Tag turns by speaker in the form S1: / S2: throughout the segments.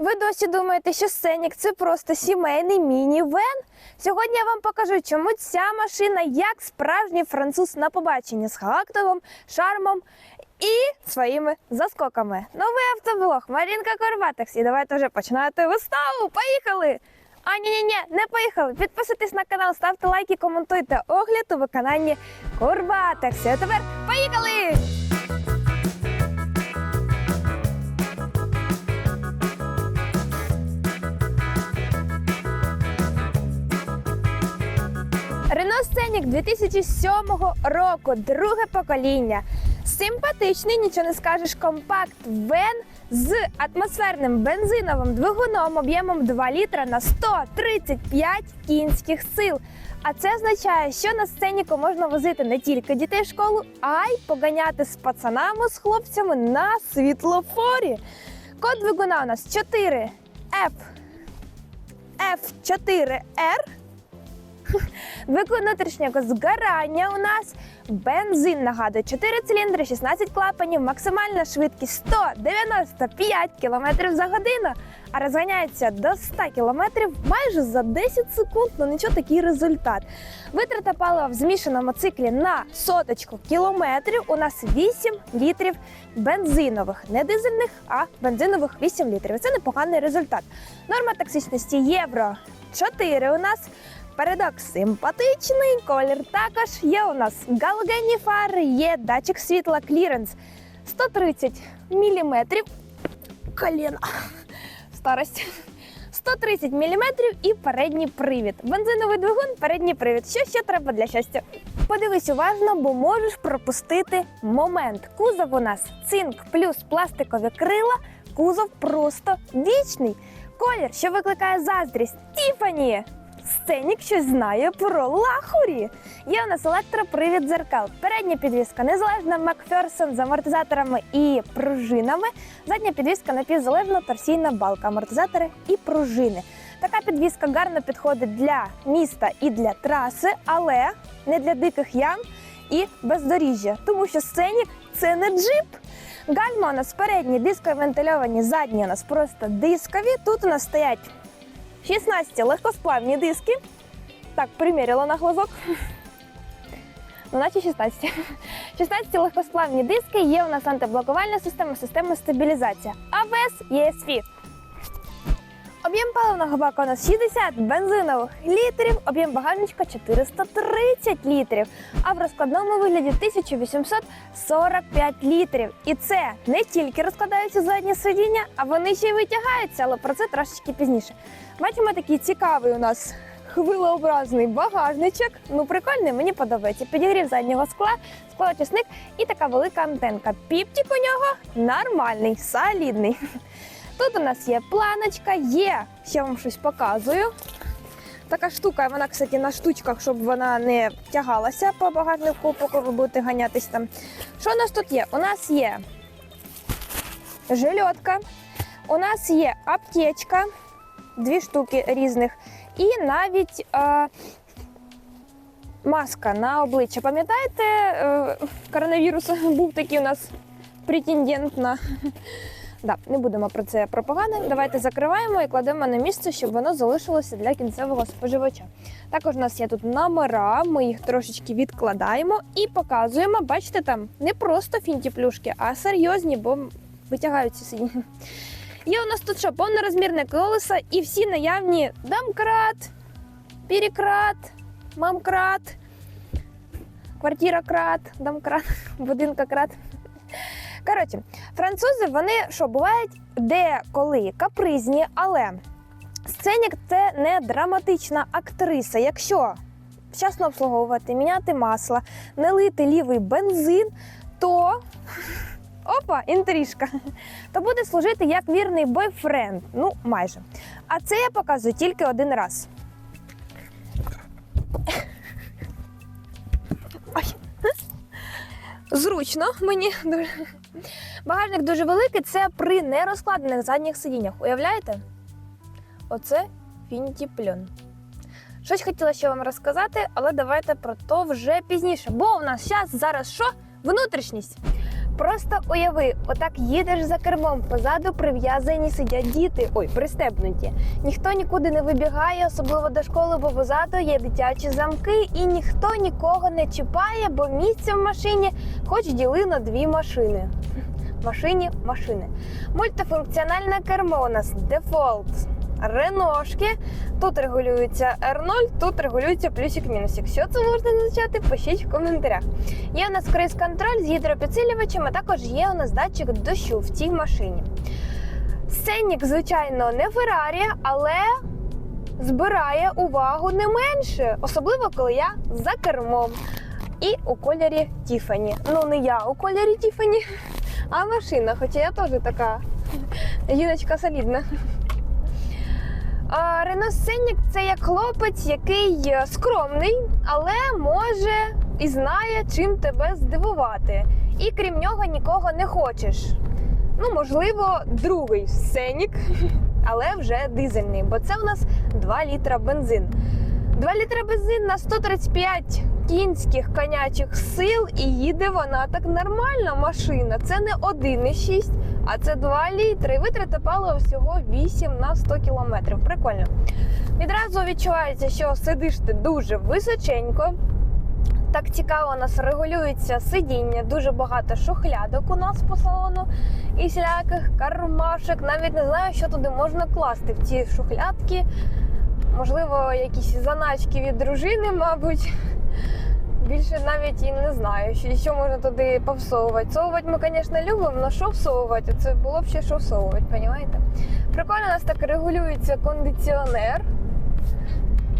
S1: Ви досі думаєте, що Сценік це просто сімейний міні-вен? Сьогодні я вам покажу, чому ця машина як справжній француз на побаченні з характером, шармом і своїми заскоками. Новий автоблог Марінка Корбатекс. І давайте вже починати виставу. Поїхали! А ні, ні, ні, не поїхали. Підписуйтесь на канал, ставте лайки, коментуйте огляд у виконанні Корбатекс. А тепер поїхали! 2007 року, друге покоління. Симпатичний, нічого не скажеш, компакт вен з атмосферним бензиновим двигуном об'ємом 2 літра на 135 кінських сил. А це означає, що на сценіку можна возити не тільки дітей в школу, а й поганяти з пацанами, з хлопцями на світлофорі. Код двигуна у нас 4 F F4R. Внутрішнього згорання у нас бензин нагадує 4 циліндри, 16 клапанів, максимальна швидкість 195 км за годину, а розганяється до 100 км майже за 10 секунд. Ну нічого такий результат. Витрата палива в змішаному циклі на соточку кілометрів у нас 8 літрів бензинових, не дизельних, а бензинових 8 літрів. Це непоганий результат. Норма токсичності євро 4 у нас. Передок симпатичний, колір також. Є у нас галогенні фари, є датчик світла кліренс 130 мм. Коліна. Старость. 130 мм і передній привід. Бензиновий двигун, передній привід. Що ще треба для щастя? Подивись уважно, бо можеш пропустити момент. Кузов у нас цинк плюс пластикові крила. Кузов просто вічний. Колір, що викликає заздрість. Тіфані. Сценік щось знає про лахурі. Є у нас електропривід дзеркал. Передня підвіска незалежна Макферсон з амортизаторами і пружинами. Задня підвіска напівзалежна торсійна балка, амортизатори і пружини. Така підвіска гарно підходить для міста і для траси, але не для диких ям і бездоріжжя, тому що сценік це не джип. Гальма у нас передні дискові вентильовані, задні у нас просто дискові. Тут у нас стоять 16 легкосплавні диски. Так, приміряла на глазок. Ну, наче 16. 16 легкосплавні диски. Є у нас антиблокувальна система, система стабілізація. АБС, ESP. Об'єм паливного бака у нас 60 бензинових літрів, об'єм багажничка 430 літрів, а в розкладному вигляді 1845 літрів. І це не тільки розкладаються задні сидіння, а вони ще й витягаються, але про це трошечки пізніше. Бачимо такий цікавий у нас хвилеобразний багажничок. Ну, прикольний, мені подобається. Підігрів заднього скла, склоочисник і така велика антенка. Піптік у нього нормальний, солідний. Тут у нас є планочка, є, ще вам щось показую. Така штука, вона, кстати, на штучках, щоб вона не тягалася по багажнику, поки ви будете ганятись там. Що у нас тут є? У нас є жильотка, у нас є аптечка, дві штуки різних, і навіть е, маска на обличчя. Пам'ятаєте, е, коронавірус був такий у нас претендент на Да, не будемо про це про. Давайте закриваємо і кладемо на місце, щоб воно залишилося для кінцевого споживача. Також у нас є тут номера, ми їх трошечки відкладаємо і показуємо. Бачите, там не просто фінті-плюшки, а серйозні, бо витягаються сидіння. Є у нас тут що, повнорозмірне колесо і всі наявні домкрат, перекрат, мамкрат, квартира-крат, домкрат, будинка-крат. Коротше, французи вони що бувають деколи капризні, але сценік це не драматична актриса. Якщо вчасно обслуговувати, міняти масло, не лити лівий бензин, то опа, інтрижка, то буде служити як вірний бойфренд. Ну, майже. А це я показую тільки один раз. Зручно мені дуже. Багажник дуже великий, це при нерозкладених задніх сидіннях. Уявляєте? Оце фінтіпльон. Щось хотіла ще вам розказати, але давайте про то вже пізніше. Бо у нас зараз зараз що? Внутрішність. Просто уяви, отак їдеш за кермом, позаду прив'язані сидять діти, ой, пристебнуті. Ніхто нікуди не вибігає, особливо до школи, бо позаду є дитячі замки, і ніхто нікого не чіпає, бо місце в машині хоч діли на дві машини. Машині машини. Мультифункціональне кермо у нас дефолт. Реношки. Тут регулюється R0, тут регулюється плюсик-мінусик. Що це можна означати? Пишіть в коментарях. Є у нас круїз-контроль з гідропідсилювачем, а також є у нас датчик дощу в цій машині. Сценік, звичайно, не Феррарі, але збирає увагу не менше, особливо коли я за кермом. І у кольорі Тіфані. Ну, не я у кольорі Тіфані, а машина, хоча я теж така жіночка солідна. А, Рено Сценік це як хлопець, який е, скромний, але може і знає, чим тебе здивувати. І крім нього нікого не хочеш. Ну, можливо, другий сценік, але вже дизельний, бо це у нас 2 літра бензин. 2 літра бензин на 135 кінських конячих сил, і їде вона так нормально. Машина. Це не 1,6, а це 2 літри. І витрата палива всього 8 на 100 кілометрів. Прикольно. Відразу відчувається, що сидиш ти дуже височенько. Так цікаво, у нас регулюється сидіння, дуже багато шухлядок у нас по салону і всіляких кармашок. Навіть не знаю, що туди можна класти в ці шухлядки. Можливо, якісь заначки від дружини, мабуть. Більше навіть і не знаю, що, можна туди повсовувати. Всовувати ми, звісно, любимо, але що всовувати? Це було б ще що всовувати, розумієте? Прикольно, у нас так регулюється кондиціонер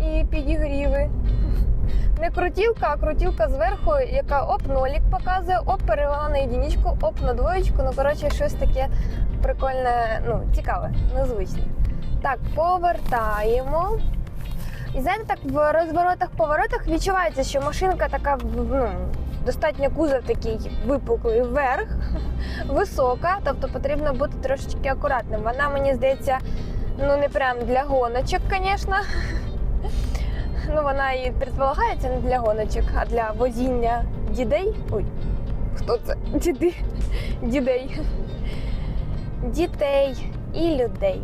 S1: і підігріви. Не крутілка, а крутілка зверху, яка оп, нолік показує, оп, перевела на єдиничку, оп, на двоєчку. Ну, коротше, щось таке прикольне, ну, цікаве, незвичне. Так, повертаємо. І знаєте, так в розворотах поворотах відчувається, що машинка така ну, достатньо кузов такий випуклий вверх, висока, тобто потрібно бути трошечки акуратним. Вона, мені здається, ну не прям для гоночок, звісно. Ну, вона і предполагається не для гоночок, а для возіння дідей. Ой, хто це? Діди. Дідей. Дітей і людей.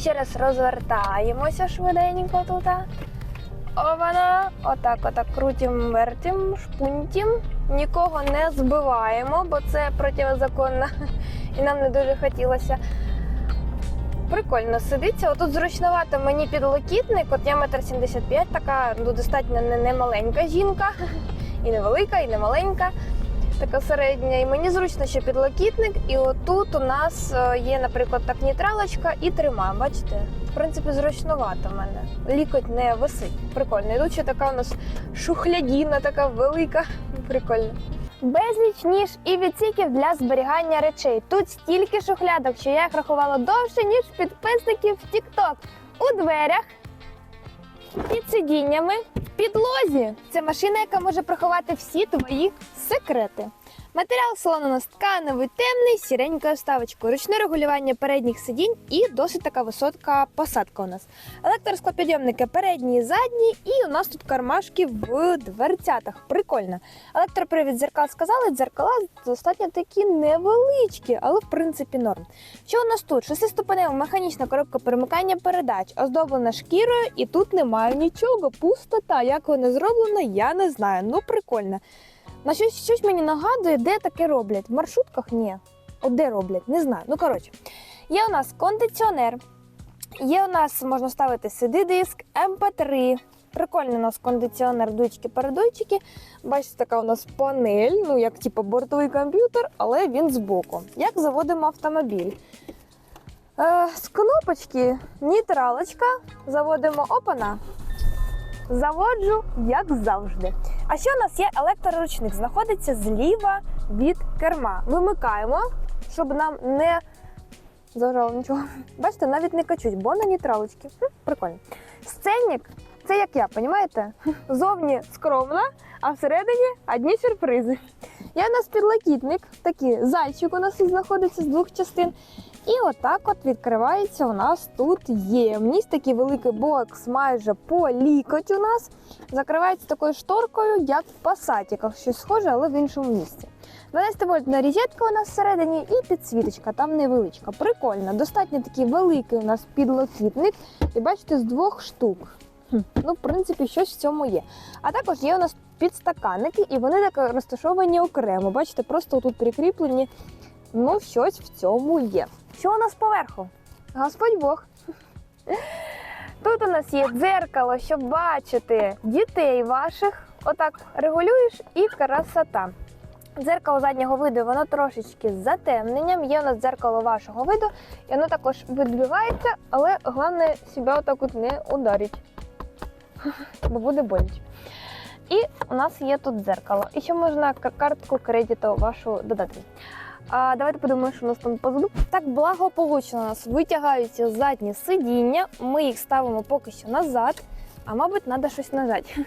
S1: Ще раз розвертаємося швиденько тут. Ована. Отак, отак крутим, вертим, шпунтім. Нікого не збиваємо, бо це протизаконно і нам не дуже хотілося. Прикольно сидиться. Отут зручновато мені підлокітник. От я метр сімдесят п'ять, така ну, достатньо не, маленька жінка, і не велика, і не маленька, така середня. І мені зручно, що підлокітник. І отут у нас е, є, наприклад, так нейтралочка і трима. Бачите? В принципі, зручновато в мене. Лікоть не висить. Прикольно. І тут така у нас шухлядіна, така велика. Прикольно. Безліч ніж і відсіків для зберігання речей. Тут стільки шухлядок, що я їх рахувала довше, ніж підписників в TikTok. У дверях, під сидіннями, в підлозі. Це машина, яка може приховати всі твої секрети. Матеріал салону тканевий, темний, з сіренькою ручне регулювання передніх сидінь і досить така висока посадка у нас. Електросклопідйомники передні і задні, і у нас тут кармашки в дверцятах. Прикольно. Електропривід дзеркал сказали, дзеркала достатньо такі невеличкі, але в принципі норм. Що у нас тут? Шестиступенева механічна коробка перемикання передач, оздоблена шкірою, і тут немає нічого. Пустота. Як воно зроблено, я не знаю. Ну прикольно. На щось, щось мені нагадує, де таке роблять. В маршрутках ні. От де роблять, не знаю. Ну коротше, є у нас кондиціонер, є у нас можна ставити CD-диск, MP3. Прикольний у нас кондиціонер, дуйчики, передуйчики. Бачите, така у нас панель, ну як типу бортовий комп'ютер, але він збоку. Як заводимо автомобіль? Е, з кнопочки нейтралочка. Заводимо опана. Заводжу, як завжди. А ще у нас є електроручник, знаходиться зліва від керма. Вимикаємо, щоб нам не зажало нічого. Бачите, навіть не качуть, бо на нейтралочці. Хм, Прикольно. Сценник це як я, розумієте? Зовні скромна, а всередині одні сюрпризи. Є у нас підлокітник, такий зайчик у нас знаходиться з двох частин. І отак от відкривається у нас тут ємність. Такий великий бокс майже по лікоть у нас. Закривається такою шторкою, як в пасатіках. Щось схоже, але в іншому місці. 12 вольтна розетка у нас всередині і підсвіточка, там невеличка. Прикольно. Достатньо такий великий у нас підлокітник. І бачите, з двох штук. Ну, в принципі, щось в цьому є. А також є у нас підстаканники, і вони так розташовані окремо. Бачите, просто тут прикріплені. Ну, щось в цьому є. Що у нас поверху? Господь Бог. Тут у нас є дзеркало, щоб бачити дітей ваших. Отак регулюєш і красота. Дзеркало заднього виду, воно трошечки з затемненням. Є у нас дзеркало вашого виду, і воно також відбивається, але головне себе отак от не ударить. Бо буде боляче. І у нас є тут дзеркало. І ще можна картку кредиту вашу додати. А давайте подумаємо, що у нас там позаду. Так благополучно у нас витягаються задні сидіння. Ми їх ставимо поки що назад, а мабуть, треба щось нажати.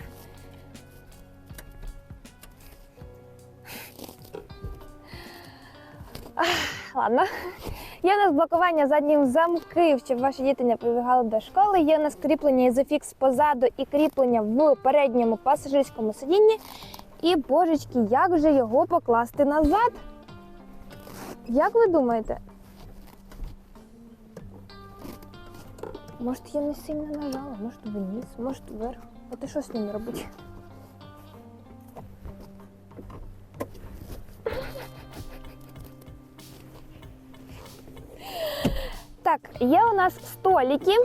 S1: Ладно. Є у нас блокування задніх замків, щоб ваші діти не прибігали до школи. Є у нас кріплення ізофікс позаду і кріплення в передньому пасажирському сидінні. І божечки, як же його покласти назад? Як ви думаєте? Може, я не сильно нажала, може вниз, може вверх. От і що з ним робити? Є у нас столики.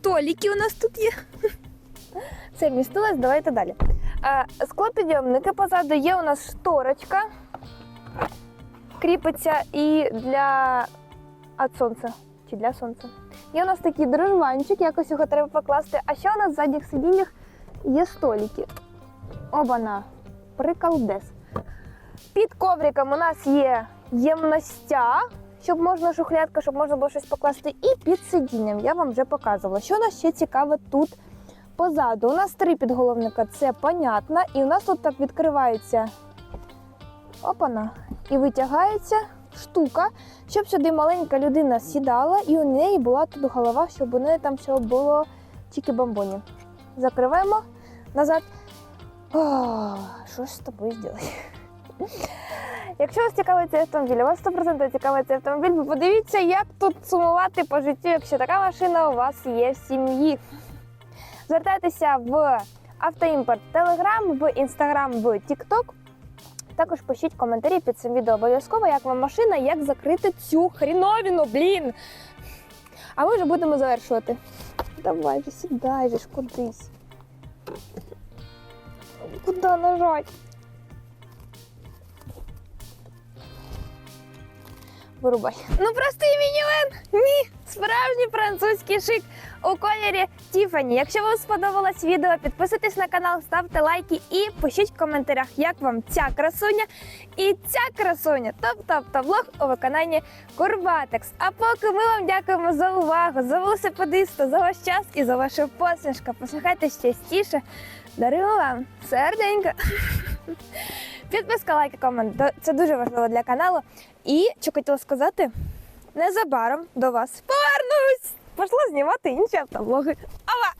S1: Столики у нас тут є. Це вмістилось, давайте далі. Е, Склопідйомники позаду є у нас шторочка. Кріпиться і для від сонця. Чи для сонця. Є у нас такий дрожванчик, якось його треба покласти. А ще у нас в задніх сидіннях є столики. Обана. Приколдес. Під ковриком у нас є ємностя, щоб можна шухлядка, щоб можна було щось покласти. І під сидінням я вам вже показувала. Що нас ще цікаве тут позаду? У нас три підголовника, це понятно. І у нас тут так відкривається опана. І витягається штука, щоб сюди маленька людина сідала, і у неї була тут голова, щоб у неї там все було тільки бомбоні. Закриваємо назад. О, що з тобою зробити? Якщо вас цікавить цей автомобіль, вас 100% цікавить цей автомобіль, ви подивіться, як тут сумувати по життю, якщо така машина у вас є в сім'ї. Звертайтеся в автоімпорт Telegram, в Instagram, в TikTok. Також пишіть коментарі під цим відео обов'язково, як вам машина, як закрити цю хріновіну, блін. А ми вже будемо завершувати. Давай же, сідай же кудись. Куди нажать? Вирубай. Ну простий мінівен! Мій справжній французький шик у кольорі Тіфані. Якщо вам сподобалось відео, підписуйтесь на канал, ставте лайки і пишіть в коментарях, як вам ця красуня і ця красуня. Топ-топ влог у виконанні Курбатекс. А поки ми вам дякуємо за увагу, за велосипедиста, за ваш час і за вашу посмішку. Посміхайтесь частіше. Даруємо вам серденько. Підписка, лайки, комент. Це дуже важливо для каналу. І що хотіла сказати, незабаром до вас повернусь. Пішла знімати інші автоблоги. Ава!